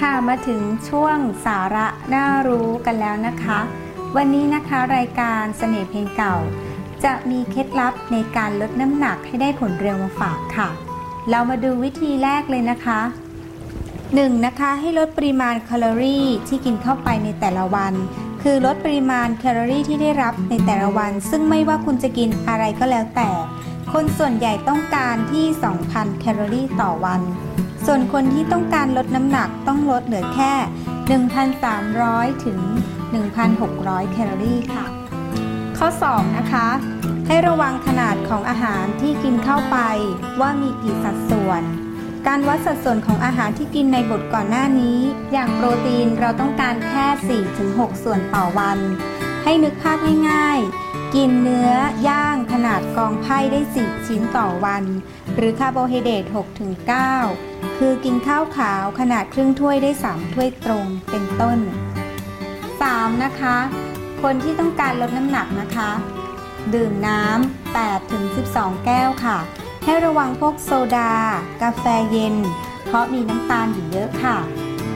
ค่ะมาถึงช่วงสาระน่ารู้กันแล้วนะคะ วันนี้นะคะรายการเสน่ห์เพลงเก่า จะมีเคล็ดลับในการลดน้ำหนักให้ได้ผลเร็วมาฝากค่ะ เรามาดูวิธีแรกเลยนะคะ 1. นะคะให้ลดปริมาณแคลอรี่ที่กินเข้าไปในแต่ละวัน คือลดปริมาณแคลอรี่ที่ได้รับในแต่ละวัน ซึ่งไม่ว่าคุณจะกินอะไรก็แล้วแต่ คนส่วนใหญ่ต้องการที่ 2,000 แคลอรี่ต่อวัน ส่วนคนที่ต้องการลดน้ำหนักต้องลดเหลือแค่ 1,300 ถึง 1,600 แคลอรี่ค่ะ ข้อ 2 นะคะ ให้ระวังขนาดของอาหารที่กินเข้าไปว่ามีกี่สัดส่วน การวัดสัดส่วนของอาหารที่กินในบทก่อนหน้านี้ อย่างโปรตีนเราต้องการแค่ 4-6 ส่วนต่อวัน ให้นึกภาพง่ายๆกินเนื้อย่างขนาดกองไพ่ได้ 4 ชิ้นต่อวัน หรือคาร์โบไฮเดรต6-9 คือกินข้าวขาวขนาดครึ่งถ้วยได้ 3 ถ้วยตรงเป็นต้น 3. นะคะ คนที่ต้องการลดน้ำหนักนะคะ ดื่มน้ำ8ถึง12 แก้วค่ะ ให้ระวังพวกโซดา กาแฟเย็น เพราะมีน้ำตาลอยู่เยอะค่ะ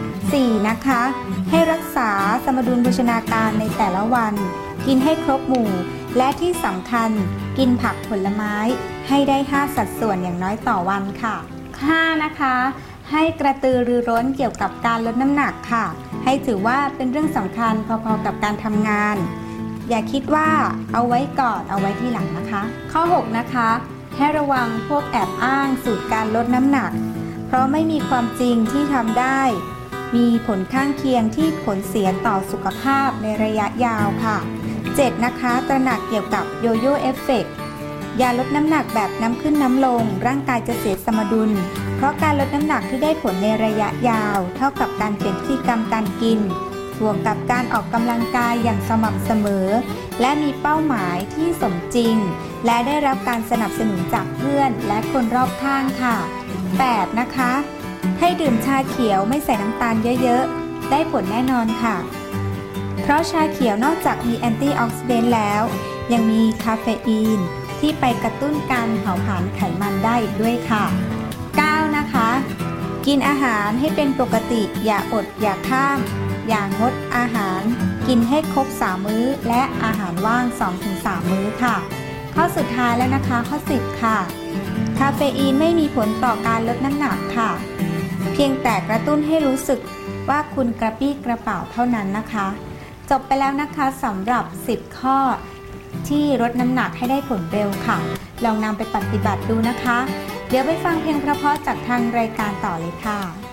4. นะคะ ให้รักษาสมดุลโภชนาการในแต่ละวัน กินให้ครบหมู่ และที่สำคัญกินผักผลไม้ให้ได้ 5 สัดส่วนอย่างน้อยต่อวันค่ะ 5. นะคะ ให้กระตือรือร้นเกี่ยวกับการลดน้ำหนักค่ะ ให้ถือว่าเป็นเรื่องสำคัญพอๆกับการทำงาน อย่าคิดว่าเอาไว้ก่อนเอาไว้ที่หลังนะคะ ข้อ 6 นะคะ ให้ระวังพวกแอบอ้างสูตรการลดน้ำหนัก เพราะไม่มีความจริงที่ทำได้ มีผลข้างเคียงที่ผลเสียต่อสุขภาพในระยะยาวค่ะ 7. นะคะ ตระหนักเกี่ยวกับโยโย่เอฟเฟกต์ ยาลดน้ำหนักแบบน้ำขึ้นน้ำลง ร่างกายจะเสียสมดุล เพราะการลดน้ำหนักที่ได้ผลในระยะยาว เท่ากับการเปลี่ยนพฤติกรรมการกินบวกกับการออกกำลังกายอย่างสม่ำเสมอ และมีเป้าหมายที่สมจริง และได้รับการสนับสนุนจากเพื่อนและคนรอบข้างค่ะ 8. นะคะ ให้ดื่มชาเขียวไม่ใส่น้ำตาลเยอะๆ ได้ผลแน่นอนค่ะ เพราะชาเขียวนอกจากมีแอนตี้ออกซิเดนต์แล้ว ยังมีคาเฟอีน ที่ไปกระตุ้นการเผาผลาญไขมันได้อีกด้วยค่ะ 9. นะคะ กินอาหารให้เป็นปกติอย่าอดอย่าข้าม อย่างงดอาหาร กินให้ครบ 3 มื้อ และอาหารว่าง 2-3 มื้อค่ะ ข้อสุดท้ายแล้วนะคะข้อ 10 ค่ะ คาเฟอีนไม่มีผลต่อการลดน้ำหนักค่ะ เพียงแต่กระตุ้นให้รู้สึกว่าคุณกระปี้กระเป๋าเท่านั้นนะคะ จบไปแล้วนะคะสำหรับ 10 ข้อ ที่ลดน้ำหนักให้ได้ผลเร็วค่ะ ลองนำไปปฏิบัติดูนะคะ เดี๋ยวไปฟังเพลงเพราะๆจากทางรายการต่อเลยค่ะ